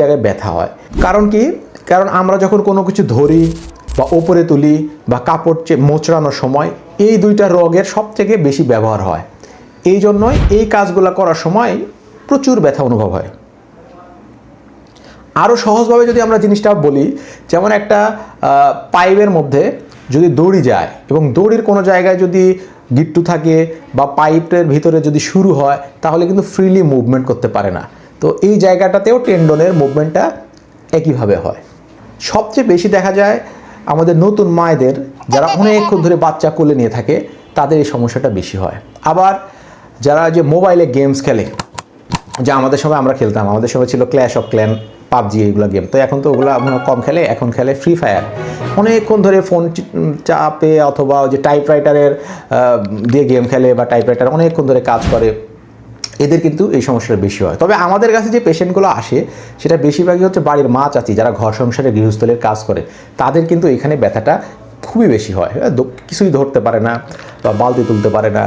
জায়গায় ব্যথা হয়। কারণ কি? কারণ আমরা যখন কোনো কিছু ধরি বা ওপরে তুলি বা কাপড় মোচড়ানোর সময়, এই দুইটা রোগের সব থেকে বেশি ব্যবহার হয়। এই জন্যই এই কাজগুলো করার সময় প্রচুর ব্যথা অনুভব হয়। আরও সহজভাবে যদি আমরা জিনিসটা বলি, যেমন একটা পাইপের মধ্যে যদি দড়ি যায় এবং দড়ির কোনো জায়গায় যদি গিট্টু থাকে বা পাইপের ভিতরে যদি শুরু হয়, তাহলে কিন্তু ফ্রিলি মুভমেন্ট করতে পারে না। তো এই জায়গাটাতেও টেন্ডনের মুভমেন্টটা একইভাবে হয়। সবচেয়ে বেশি দেখা যায় আমাদের নতুন মায়েদের যারা অনেকক্ষণ ধরে বাচ্চা কোলে নিয়ে থাকে, তাদের এই সমস্যাটা বেশি হয়। আবার যারা যে মোবাইলে গেমস খেলে, যা আমাদের সময় আমরা খেলতাম, আমাদের সময় ছিল ক্ল্যাশ অফ ক্ল্যান পাবজি এইগুলো গেম। তো এখন তো ওগুলো হয় কম খেলে, এখন খেলে ফ্রি ফায়ার অনেকক্ষণ ধরে ফোন চাপে অথবা যে টাইপ রাইটারের দিয়ে গেম খেলে বা টাইপ রাইটার অনেকক্ষণ ধরে কাজ করে। এদের কিন্তু এই সমস্যাটা বেশি হয়। তবে আমাদের কাছে যে পেশেন্টগুলো আসে সেটা বেশিরভাগই হচ্ছে বাড়ির মা চাচি যারা ঘর সংসারে গৃহস্থলের কাজ করে তাদের কিন্তু এখানে ব্যথাটা খুবই বেশি হয়। হ্যাঁ, কিছুই ধরতে পারে না বা বালতি তুলতে পারে না।